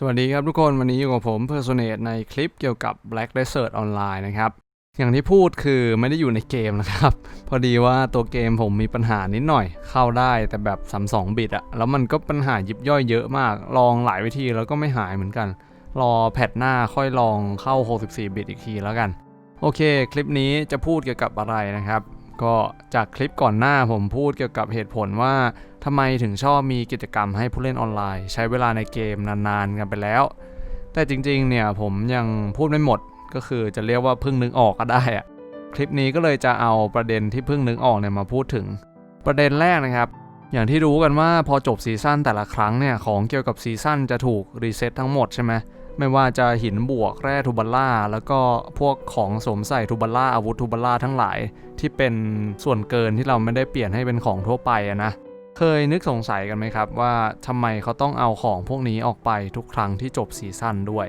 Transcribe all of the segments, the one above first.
สวัสดีครับทุกคนวันนี้อยู่กับผม Personate ในคลิปเกี่ยวกับ Black Desert Online นะครับ อย่างที่พูดคือไม่ได้อยู่ในเกมนะครับ พอดีว่าตัวเกมผมมีปัญหานิดหน่อย เข้าได้แต่แบบ32บิตอะแล้วมันก็ปัญหายิบย่อยเยอะมาก ลองหลายวิธีแล้วก็ไม่หายเหมือนกัน รอแพทหน้าค่อยลองเข้า 64 บิตอีกทีแล้วกัน โอเค คลิปนี้จะพูดเกี่ยวกับอะไรนะครับ ก็จากคลิปก่อนหน้าผมพูดเกี่ยวกับเหตุผลว่าทำไมถึงชอบมีกิจกรรมให้ผู้เล่นออนไลน์ ใช้เวลาในเกมนานๆกันไปแล้ว แต่จริงๆเนี่ยผมยังพูดไม่หมดก็คือจะเรียกว่าเพิ่งนึกออกก็ได้อะคลิปนี้ก็เลยจะเอาประเด็นที่เพิ่งนึกออกเนี่ยมาพูดถึง ประเด็นแรกนะครับ อย่างที่รู้กันว่าพอจบซีซั่นแต่ละครั้งเนี่ยของเกี่ยวกับซีซั่นจะถูกรีเซ็ตทั้งหมดใช่ไหม ไม่ว่าจะหินบวกแร่ทูบัลล่า แล้วก็พวกของสวมใส่ทูบัลล่าอาวุธทูบัลล่าทั้งหลาย ที่เป็นส่วนเกินที่เราไม่ได้เปลี่ยนให้เป็นของทั่วไปอะนะเคยนึกสงสัยกันไหมครับว่าทำไมเขาต้องเอาของพวกนี้ออกไปทุกครั้งที่จบซีซั่นด้วย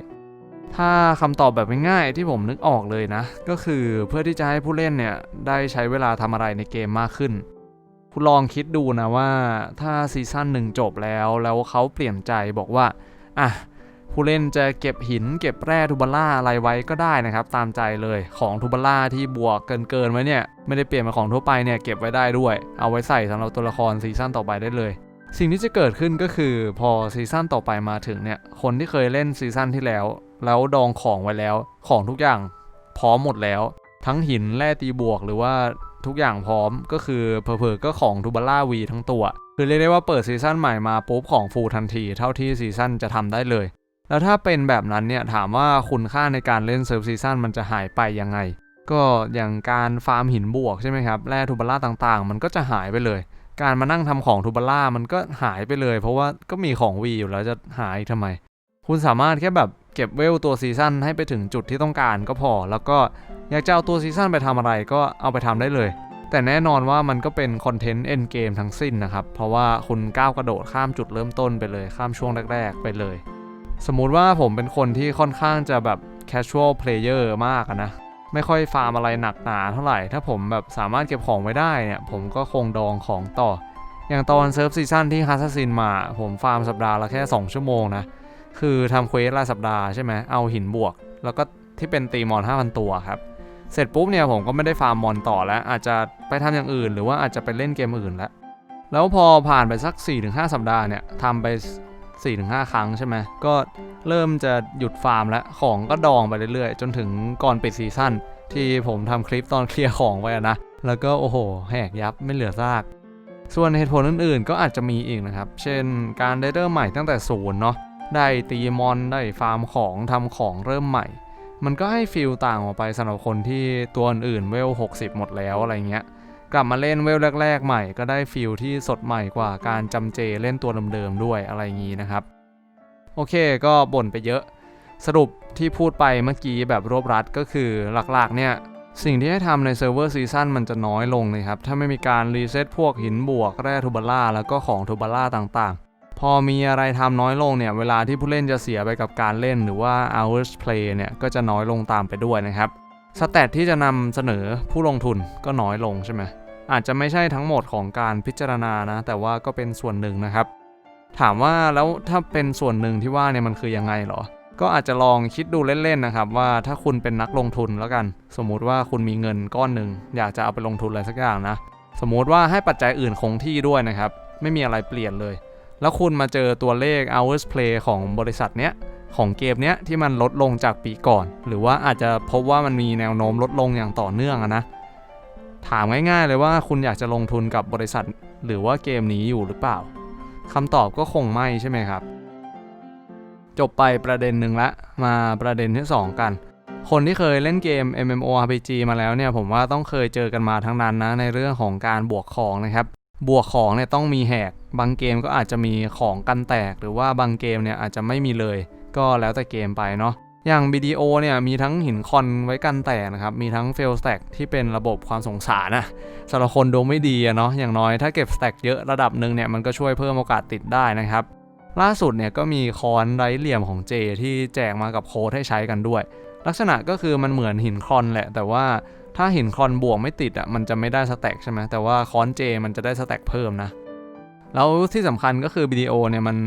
ถ้าคำตอบแบบง่ายๆที่ผมนึกออกเลยนะ ก็คือเพื่อที่จะให้ผู้เล่นเนี่ยได้ใช้เวลาทำอะไรในเกมมากขึ้นคุณลองคิดดูนะว่าถ้าซีซั่นหนึ่งจบแล้วแล้วเขาเปลี่ยนใจบอกว่าอะ ผู้เล่นจะเก็บหินเก็บแร่ทูบาล่าอะไรไว้ก็ได้นะครับ ตามใจเลยของทูบาล่าที่บวกเกินเกินไว้เนี่ย ไม่ได้เปลี่ยนเป็นของทั่วไปเนี่ยเก็บไว้ได้ด้วย เอาไว้ใส่สำหรับตัวละครซีซั่นต่อไปได้เลย สิ่งที่จะเกิดขึ้นก็คือพอซีซั่นต่อไปมาถึงเนี่ยคนที่เคยเล่นซีซั่นที่แล้ว แล้วดองของไว้แล้ว ของทุกอย่างพร้อมหมดแล้ว ทั้งหินแร่ตีบวกหรือว่าทุกอย่างพร้อมก็คือเพอๆก็ของทูบาล่าวีทั้งตัวคือเรียกได้ว่าเปิดซีซั่นใหม่มาปุ๊บของฟูทันทีเท่าที่ซีซั่นจะทำได้เลย แล้วถ้าเป็นแบบนั้นเนี่ยถามว่าคุณค่าในการเล่นเซิร์ฟซีซั่นมันจะหายไปยังไง ก็อย่างการฟาร์มหินบวกใช่ไหมครับแร่ทูบาล่าต่างๆ มันก็จะหายไปเลย การมานั่งทำของทูบาล่ามันก็หายไปเลย เพราะว่าก็มีของวีอยู่แล้วจะหายทำไม คุณสามารถแค่แบบเก็บเวลตัวซีซั่นให้ไปถึงจุดที่ต้องการก็พอ แล้วก็อยากจะเอาตัวซีซั่นไปทำอะไรก็เอาไปทำได้เลยแต่แน่นอนว่ามันก็เป็นคอนเทนต์เอ็นเกมทั้งสิ้นนะครับ เพราะว่าคุณก้าวกระโดดข้ามจุดเริ่มต้นไปเลย ข้ามช่วงแรก ๆ ไปเลย สมมุติว่าผมเป็นคนที่ค่อนข้างจะแบบ casual player มากนะ ไม่ค่อยฟาร์มอะไรหนักหนาเท่าไหร่ ถ้าผมแบบสามารถเก็บของไว้ได้เนี่ย ผมก็คงดองของต่อ อย่างตอนเซิร์ฟซีซั่นที่ฮัสซินมา ผมฟาร์มสัปดาห์ละแค่ 2 ชั่วโมงนะ คือทำเควสรายสัปดาห์ใช่ไหมเอาหินบวก แล้วก็ที่เป็นตีมอน 5,000 ตัวครับ เสร็จปุ๊บเนี่ยผมก็ไม่ได้ฟาร์มมอนต่อแล้ว อาจจะไปทำอย่างอื่น หรือว่าอาจจะไปเล่นเกมอื่นแล้วแล้วพอผ่านไปสัก 4-5 สัปดาห์เนี่ยทำไป 4-5 ครั้งใช่ไหมก็เริ่มจะหยุดฟาร์มแล้วของก็ดองไปเรื่อยๆ จนถึงก่อนปิดซีซั่นที่ผมทำคลิปตอนเคลียร์ของไว้นะ แล้วก็โอ้โห แหกยับไม่เหลือซาก ส่วนเหตุผลอื่นๆ ก็อาจจะมีอีกนะครับ เช่นการได้เริ่มใหม่ตั้งแต่ศูนย์เนาะได้ตีมอนได้ฟาร์มของทำของเริ่มใหม่ มันก็ให้ฟิลต่างออกไปสำหรับคนที่ตัวอื่นๆเวล 60 หมดแล้วอะไรเงี้ย กลับมาเล่นเวลแรก ๆ ใหม่ก็ได้ฟิลที่สดใหม่กว่าการจำเจเล่นตัวเดิมๆด้วยอะไรอย่างนี้นะครับ โอเคก็บ่นไปเยอะ สรุปที่พูดไปเมื่อกี้แบบรวบรัดก็คือหลักๆเนี่ยสิ่งที่ให้ทำในเซิร์ฟเวอร์ซีซั่นมันจะน้อยลงเลยครับ ถ้าไม่มีการรีเซ็ตพวกหินบวกแร่ทูบาล่าแล้วก็ของทูบาล่าต่างๆ พอมีอะไรทำน้อยลงเนี่ย เวลาที่ผู้เล่นจะเสียไปกับการเล่นหรือว่า hours play เนี่ยก็จะน้อยลงตามไปด้วยนะครับ สแตทที่จะนำเสนอผู้ลงทุนก็น้อยลงใช่ไหม อาจจะไม่ใช่ทั้งหมดของการพิจารณานะ แต่ว่าก็เป็นส่วนหนึ่งนะครับ ถามว่าแล้วถ้าเป็นส่วนหนึ่งที่ว่าเนี่ยมันคือยังไงเหรอ ก็อาจจะลองคิดดูเล่นๆนะครับ ว่าถ้าคุณเป็นนักลงทุนแล้วกัน สมมุติว่าคุณมีเงินก้อนหนึ่งอยากจะเอาไปลงทุนอะไรสักอย่างนะ สมมุติว่าให้ปัจจัยอื่นคงที่ด้วยนะครับ ไม่มีอะไรเปลี่ยนเลย แล้วคุณมาเจอตัวเลข hours play ของบริษัทเนี้ยของเกมเนี้ยที่มันลดลงจากปีก่อน หรือว่าอาจจะพบว่ามันมีแนวโน้มลดลงอย่างต่อเนื่องนะ ถามง่ายๆเลยว่าคุณอยากจะลงทุนกับบริษัท หรือว่าเกมนี้อยู่หรือเปล่าคำตอบก็คงไม่ใช่ไหมครับ จบไปประเด็นหนึ่งละมาประเด็นที่ 2 กัน คนที่เคยเล่นเกม MMORPG มาแล้วเนี่ยผมว่าต้องเคยเจอกันมาทั้งนั้นนะในเรื่องของการบวกของนะครับบวกของเนี่ยต้องมีแหก บางเกมก็อาจจะมีของกันแตก หรือว่าบางเกมเนี่ยอาจจะไม่มีเลย ก็แล้วแต่เกมไปเนาะ อย่าง BDO เนี่ยมีทั้งหินคอนไว้กันแตกนะครับ มีทั้ง fail stack ที่เป็นระบบความสงสารนะสำหรับคนดวงไม่ดีอะเนาะอย่างน้อยถ้าเก็บ stack เยอะระดับหนึ่งเนี่ยมันก็ช่วยเพิ่มโอกาสติดได้นะครับ ล่าสุดเนี่ยก็มีคอนไร้เหลี่ยมของเจที่แจกมากับโค้ดให้ใช้กันด้วย ลักษณะก็คือมันเหมือนหินคอนแหละ แต่ว่าถ้าหินคอนบวกไม่ติดอะมันจะไม่ได้สแต็กใช่ไหมแต่ว่าคอนเจมันจะได้สแต็กเพิ่มนะแล้วที่สำคัญก็คือ BDO เนี่ยมัน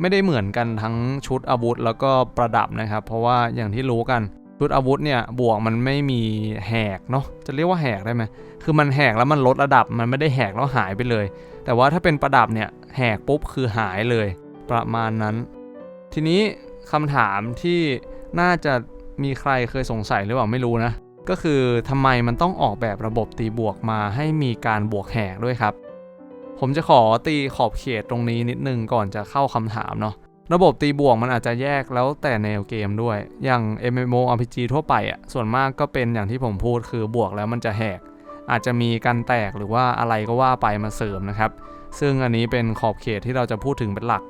ไม่ได้เหมือนกันทั้งชุดอาวุธแล้วก็ประดับนะครับ เพราะว่าอย่างที่รู้กันชุดอาวุธเนี่ยบวกมันไม่มีแหกเนาะจะเรียกว่าแหกได้ไหมคือมันแหกแล้วมันลดระดับมันไม่ได้แหกแล้วหายไปเลย แต่ว่าถ้าเป็นประดับเนี่ยแหกปุ๊บคือหายเลย ประมาณนั้น ทีนี้คำถามที่น่าจะมีใครเคยสงสัยหรือเปล่าไม่รู้นะ ก็คือทำไมมันต้องออกแบบระบบตีบวกมาให้มีการบวกแหกด้วยครับ ผมจะขอตีขอบเขตตรงนี้นิดนึงก่อนจะเข้าคำถามเนาะระบบตีบวกมันอาจจะแยกแล้วแต่แนวเกมด้วย อย่าง MMORPG ทั่วไปอะ่ะส่วนมากก็เป็นอย่างที่ผมพูดคือบวกแล้วมันจะแหก อาจจะมีการแตกหรือว่าอะไรก็ว่าไปมาเสริมนะครับ ซึ่งอันนี้เป็นขอบเขตที่เราจะพูดถึงเป็นหลัก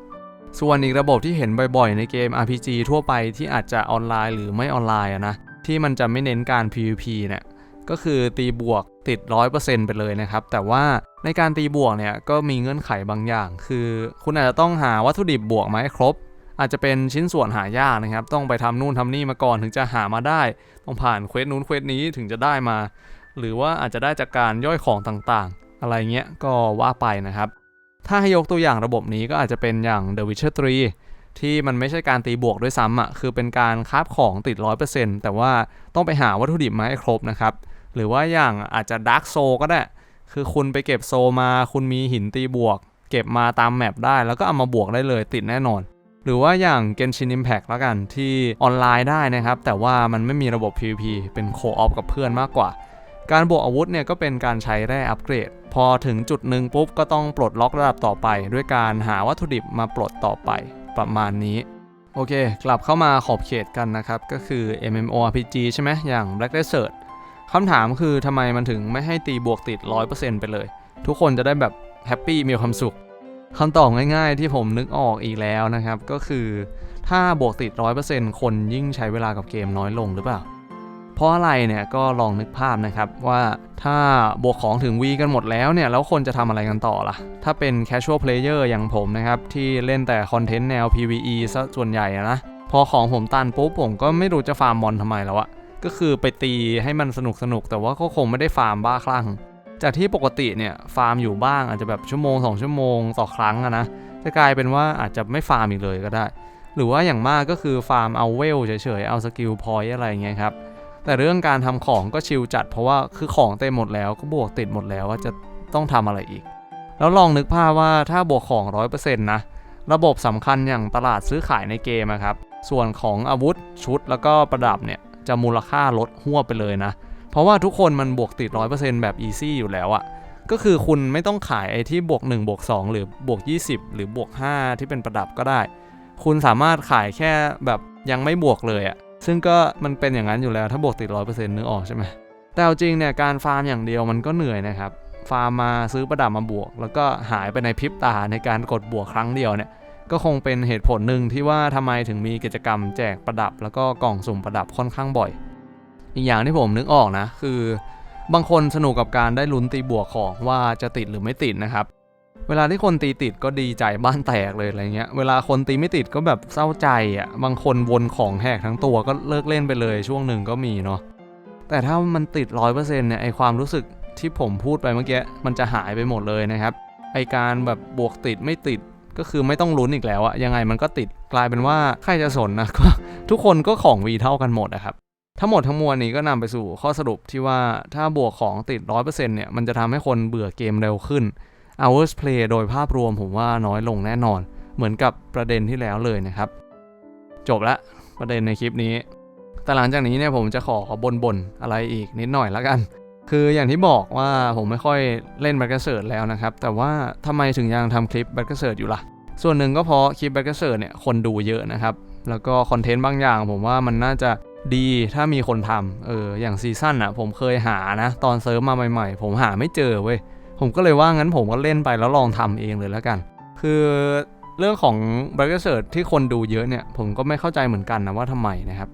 ส่วนอีกระบบที่เห็นบ่อยๆ ในเกม RPG ทั่วไปที่อาจจะออนไลน์หรือไม่ออนไลน์อะนะที่มันจะไม่เน้นการ PVP เนี่ย ก็คือตีบวกติด 100%ไปเลยนะครับ แต่ว่าในการตีบวกเนี่ยก็มีเงื่อนไขบางอย่าง คือคุณอาจจะต้องหาวัตถุดิบบวกมาให้ครบ อาจจะเป็นชิ้นส่วนหายากนะครับ ต้องไปทำนู่นทำนี่มาก่อนถึงจะหามาได้ ต้องผ่านเควสนู้นเควสนี้ถึงจะได้มา หรือว่าอาจจะได้จากการย่อยของต่างๆ อะไรเงี้ยก็ว่าไปนะครับ ถ้าให้ยกตัวอย่างระบบนี้ก็อาจจะเป็นอย่าง The Witcher 3 ที่มันไม่ใช่การตีบวกด้วยซ้ำอะคือเป็นการคาบของติด 100%แต่ว่าต้องไปหาวัตถุดิบมาให้ครบนะครับ หรือว่าอย่างอาจจะ Dark Soul ก็ได้ คือคุณไปเก็บโซมาคุณมีหินตีบวก เก็บมาตามแมปได้ แล้วก็เอามาบวกได้เลยติดแน่นอน หรือว่าอย่าง Genshin Impact แล้วกันที่ออนไลน์ได้นะครับ แต่ว่ามันไม่มีระบบ PVP เป็นโคออฟกับเพื่อนมากกว่า การบวกอาวุธเนี่ยก็เป็นการใช้แร่อัปเกรด พอถึงจุดหนึ่งปุ๊บก็ต้องปลดล็อกระดับต่อไป ด้วยการหาวัตถุดิบมาปลดต่อไปประมาณนี้โอเค กลับเข้ามาขอบเขตกันนะครับ ก็คือ MMORPG ใช่ไหมอย่าง Black Desert คำถามคือทำไมมันถึงไม่ให้ตีบวกติด 100%ไปเลย ทุกคนจะได้แบบแฮปปี้มีความสุขคำตอบง่ายๆ ที่ผมนึกออกอีกแล้วนะครับ ก็คือถ้าบวกติด 100%คนยิ่งใช้เวลากับเกมน้อยลงหรือเปล่า เพราะอะไรเนี่ยก็ลองนึกภาพนะครับว่าถ้าบวกของถึงวีกันหมดแล้วเนี่ย แล้วคนจะทำอะไรกันต่อล่ะ ถ้าเป็น casual player อย่างผมนะครับ ที่เล่นแต่คอนเทนต์แนว PVE ซะส่วนใหญ่นะ พอของผมตันปุ๊บผมก็ไม่รู้จะฟาร์มมอนทำไมแล้วอะ ก็คือไปตีให้มันสนุกสนุกแต่ว่าก็คงไม่ได้ฟาร์มบ้าคลั่ง จากที่ปกติเนี่ยฟาร์มอยู่บ้างอาจจะแบบชั่วโมง 2 ชั่วโมงต่อครั้งอะนะจะกลายเป็นว่าอาจจะไม่ฟาร์มอีกเลยก็ได้ หรือว่าอย่างมากก็คือฟาร์มเอาเวลเฉยๆเอาสกิลพอยอะไรอย่างเงี้ยครับแต่เรื่องการทำของก็ชิลจัด เพราะว่าคือของเต็มหมดแล้วก็บวกติดหมดแล้วว่าจะต้องทำอะไรอีก แล้วลองนึกภาพว่าถ้าบวกของ 100%นะระบบสำคัญอย่างตลาดซื้อขายในเกมอะครับส่วนของอาวุธชุดแล้วก็ประดับเนี่ย จะมูลค่าลดหัวไปเลยนะ เพราะว่าทุกคนมันบวกติด 100%แบบอีซี่อยู่แล้วอะก็คือคุณไม่ต้องขายไอ้ที่บวก1บวก2หรือบวก 20 หรือบวก 5 ที่เป็นประดับก็ได้ คุณสามารถขายแค่แบบยังไม่บวกเลยอะซึ่งก็มันเป็นอย่างนั้นอยู่แล้วถ้าบวกติดร้อยเปอร์เซ็นต์นึกออกใช่ไหมแต่เอาจริงเนี่ยการฟาร์มอย่างเดียวมันก็เหนื่อยนะครับฟาร์มมาซื้อประดับมาบวก แล้วก็หายไปในพริบตาในการกดบวกครั้งเดียวเนี่ย ก็คงเป็นเหตุผลหนึ่งที่ว่าทำไมถึงมีกิจกรรมแจกประดับ แล้วก็กล่องสุ่มประดับค่อนข้างบ่อย อีกอย่างที่ผมนึกออกนะ คือบางคนสนุกกับการได้ลุ้นตีบวกของว่าจะติดหรือไม่ติดนะครับ เวลาที่คนตีติดก็ดีใจบ้านแตกเลยอะไรเงี้ย เวลาคนตีไม่ติดก็แบบเศร้าใจอะ บางคนวนของแหกทั้งตัวก็เลิกเล่นไปเลยช่วงหนึ่งก็มีเนาะ แต่ถ้ามันติดร้อยเปอร์เซ็นต์เนี่ยไอความรู้สึกที่ผมพูดไปเมื่อกี้มันจะหายไปหมดเลยนะครับ ไอการแบบบวกติดไม่ติด ก็คือไม่ต้องลุ้นอีกแล้วอะยังไงมันก็ติดกลายเป็นว่าใครจะสนนะก็ทุกคนก็ของวีเท่ากันหมดนะครับทั้งหมดทั้งมวลนี้ก็นำไปสู่ข้อสรุปที่ว่าถ้าบวกของติด 100%เนี่ย มันจะทำให้คนเบื่อเกมเร็วขึ้น hours play โดยภาพรวมผมว่าน้อยลงแน่นอน เหมือนกับประเด็นที่แล้วเลยนะครับ จบละประเด็นในคลิปนี้ แต่หลังจากนี้เนี่ยผมจะขอบนบนๆอะไรอีกนิดหน่อยละกัน คืออย่างที่บอกว่าผมไม่ค่อยเล่นแบล็กเกอร์เซิร์แล้วนะครับ แต่ว่าทำไมถึงยังทำคลิปแบล็กเกอร์เซิร์อยู่ล่ะ ส่วนหนึ่งก็เพราะคลิปแบล็กเกอร์เซิร์เนี่ยคนดูเยอะนะครับ แล้วก็คอนเทนต์บางอย่าง ผมว่ามันน่าจะดีถ้ามีคนทำเอออย่างซีซั่นอะผมเคยหานะ ตอนเซิร์ฟมาใหม่ๆ ผมหาไม่เจอเว้ยผมก็เลยว่างั้นผมก็เล่นไปแล้วลองทำเองเลยแล้วกัน คือเรื่องของ b r a c k e r s e a r c h ที่คนดูเยอะเนี่ย ผมก็ไม่เข้าใจเหมือนกันนะว่าทำไมนะครับ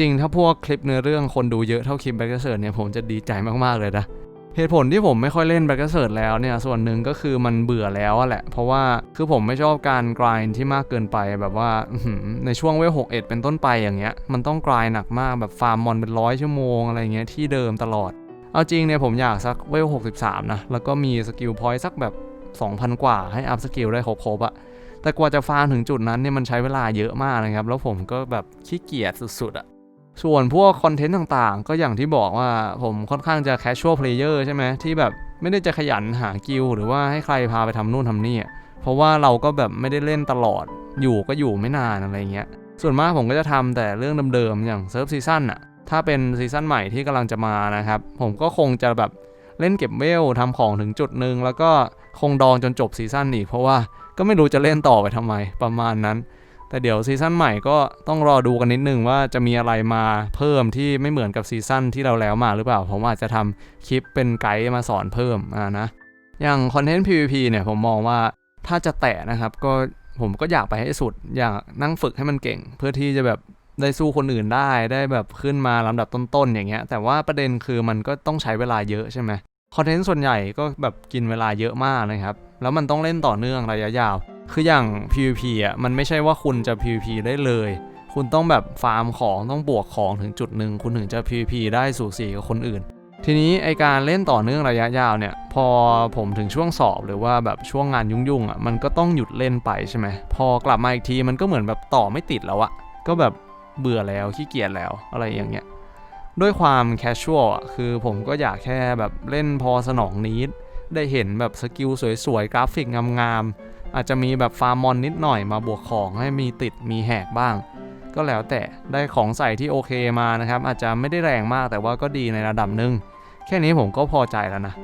ริงๆ ถ้าพวกคลิปเนื้อเรื่องคนดูเยอะเท่าคลิป b r a c k e r s e a r c h เนี่ยผมจะดีใจมากๆเลยนะเหตุผลที่ผมไม่ค่อยเล่น b r a c k e r s e a r c h แล้วเนี่ยส่วนหนึ่งก็คือมันเบื่อแล้วอะแหละ เพราะว่าคือผมไม่ชอบการกรายที่มากเกินไปแบบว่าในช่วงเวล6เอ็ดเป็นต้นไปอย่างเงี้ยมันต้องกรายหนักมากแบบฟาร์มมอนเป็นร้อยชั่วโมงอะไรเงี้ยที่เดิมตลอด เอาจริงเนี่ยผมอยากสักเวล63นะแล้วก็มีสกิลพอยต์สักแบบ2,000 กว่าให้อัพสกิลได้ครบๆอะแต่กว่าจะฟาร์มถึงจุดนั้นเนี่ยมันใช้เวลาเยอะมากนะครับ แล้วผมก็แบบขี้เกียจสุดๆอะ ส่วนพวกคอนเทนต์ต่างๆ ก็อย่างที่บอกว่าผมค่อนข้างจะ casual player ใช่ไหมที่แบบไม่ได้จะขยันหากิลหรือว่าให้ใครพาไปทำนู่นทำนี่ เพราะว่าเราก็แบบไม่ได้เล่นตลอดอยู่ก็อยู่ไม่นานอะไรเงี้ย ส่วนมากผมก็จะทำแต่เรื่องเดิมๆ อย่างเซิร์ฟซีซั่นอะถ้าเป็นซีซั่นใหม่ที่กำลังจะมานะครับ ผมก็คงจะแบบเล่นเก็บเวลทำของถึงจุดหนึ่งแล้วก็คงดองจนจบซีซั่นอีก เพราะว่าก็ไม่รู้จะเล่นต่อไปทำไมประมาณนั้น แต่เดี๋ยวซีซั่นใหม่ก็ต้องรอดูกันนิดนึงว่าจะมีอะไรมาเพิ่มที่ไม่เหมือนกับซีซั่นที่เราแล้วมาหรือเปล่า ผมอาจจะทำคลิปเป็นไกด์มาสอนเพิ่มอ่านะ อย่างคอนเทนต์ PVP เนี่ยผมมองว่าถ้าจะแตะนะครับก็ผมก็อยากไปให้สุด อยากนั่งฝึกให้มันเก่ง เพื่อที่จะแบบได้สู้คนอื่นได้ได้แบบขึ้นมาลำดับต้นๆอย่างเงี้ย แต่ว่าประเด็นคือมันก็ต้องใช้เวลาเยอะใช่ไหมคอนเทนต์ส่วนใหญ่ก็แบบกินเวลาเยอะมากนะครับ แล้วมันต้องเล่นต่อเนื่องระยะยาว คืออย่าง PVP อะมันไม่ใช่ว่าคุณจะ PVP ได้เลย คุณต้องแบบฟาร์มของต้องบวกของถึงจุดหนึ่งคุณถึงจะ PVP ได้สูสีกับคนอื่น ทีนี้ไอการเล่นต่อเนื่องระยะยาวเนี่ย พอผมถึงช่วงสอบหรือว่าแบบช่วงงานยุ่งๆอะมันก็ต้องหยุดเล่นไปใช่ไหมพอกลับมาอีกทีมันก็เหมือนแบบต่อไม่ติดแล้วอะก็แบบเบื่อแล้วขี้เกียจแล้วอะไรอย่างเงี้ยด้วยความแคชชวลอะคือผมก็อยากแค่แบบเล่นพอสนองนิดได้เห็นแบบสกิลสวยๆ กราฟิกงามๆ อาจจะมีแบบฟาร์มมอนนิดหน่อยมาบวกของให้มีติดมีแหกบ้าง ก็แล้วแต่ได้ของใส่ที่โอเคมานะครับ อาจจะไม่ได้แรงมากแต่ว่าก็ดีในระดับหนึ่งแค่นี้ผมก็พอใจแล้วนะ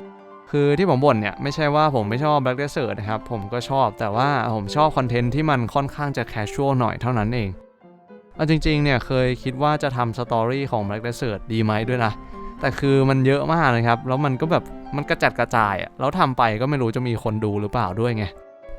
คือที่ผมบ่นเนี่ยไม่ใช่ว่าผมไม่ชอบ Black Desert นะครับ ผมก็ชอบแต่ว่าผมชอบคอนเทนต์ที่มันค่อนข้างจะ casual หน่อยเท่านั้นเองเอาจริงๆเนี่ยเคยคิดว่าจะทำสตอรี่ของ Black Desert ดีไหมด้วยนะแต่คือมันเยอะมากนะครับ แล้วมันก็แบบมันกระจัดกระจายอะแล้วทำไปก็ไม่รู้จะมีคนดูหรือเปล่าด้วยไง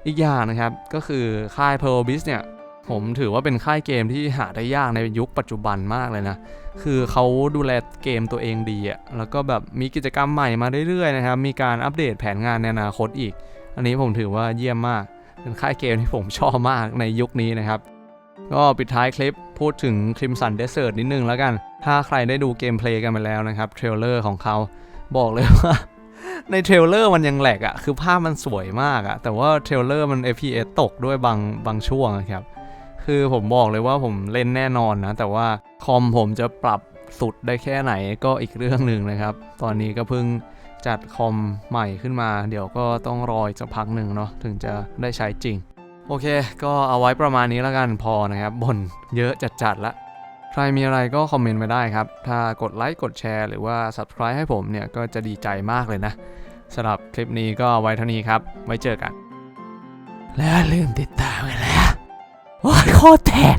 อีกอย่างนะครับก็คือค่าย Pearl b i z เนี่ยผมถือว่าเป็นค่ายเกมที่หาได้ยากในยุคปัจจุบันมากเลยนะ คือเขาดูแลเกมตัวเองดีอะแล้วก็แบบมีกิจกรรมใหม่มาเรื่อยๆนะครับ มีการอัปเดตแผนงานในอนาคตอีก อันนี้ผมถือว่าเยี่ยมมาก เป็นค่ายเกมที่ผมชอบมากในยุคนี้นะครับ ก็ปิดท้ายคลิปพูดถึง Crimson Desert นิดนึงแล้วกัน ถ้าใครได้ดูเกมเพลย์กันไปแล้วนะครับ เทรลเลอร์ของเขาบอกเลยว่า ในเทรลเลอร์มันยังแหลกอะคือภาพมันสวยมากอะแต่ว่าเทรลเลอร์มัน FPS ตกด้วยบางบางช่วงครับ คือผมบอกเลยว่าผมเล่นแน่นอนนะ แต่ว่าคอมผมจะปรับสุดได้แค่ไหนก็อีกเรื่องหนึ่งนะครับ ตอนนี้ก็เพิ่งจัดคอมใหม่ขึ้นมา เดี๋ยวก็ต้องรออีกสักพักหนึ่งเนาะถึงจะได้ใช้จริง โอเค ก็เอาไว้ประมาณนี้แล้วกันพอนะครับบ่นเยอะจัดๆละ ครมีอะไรก็คอมเมนต์มาได้ครับ ถ้ากดไลค์กดแชร์หรือว่า Subscribe ให้ผมเนี่ยก็จะดีใจมากเลยนะสำหรับคลิปนี้ก็ไว้เท่านี้ครับ ไว้เจอกัน แล้วลืมติดตามกันแล้วโอ้ยโคตรแตก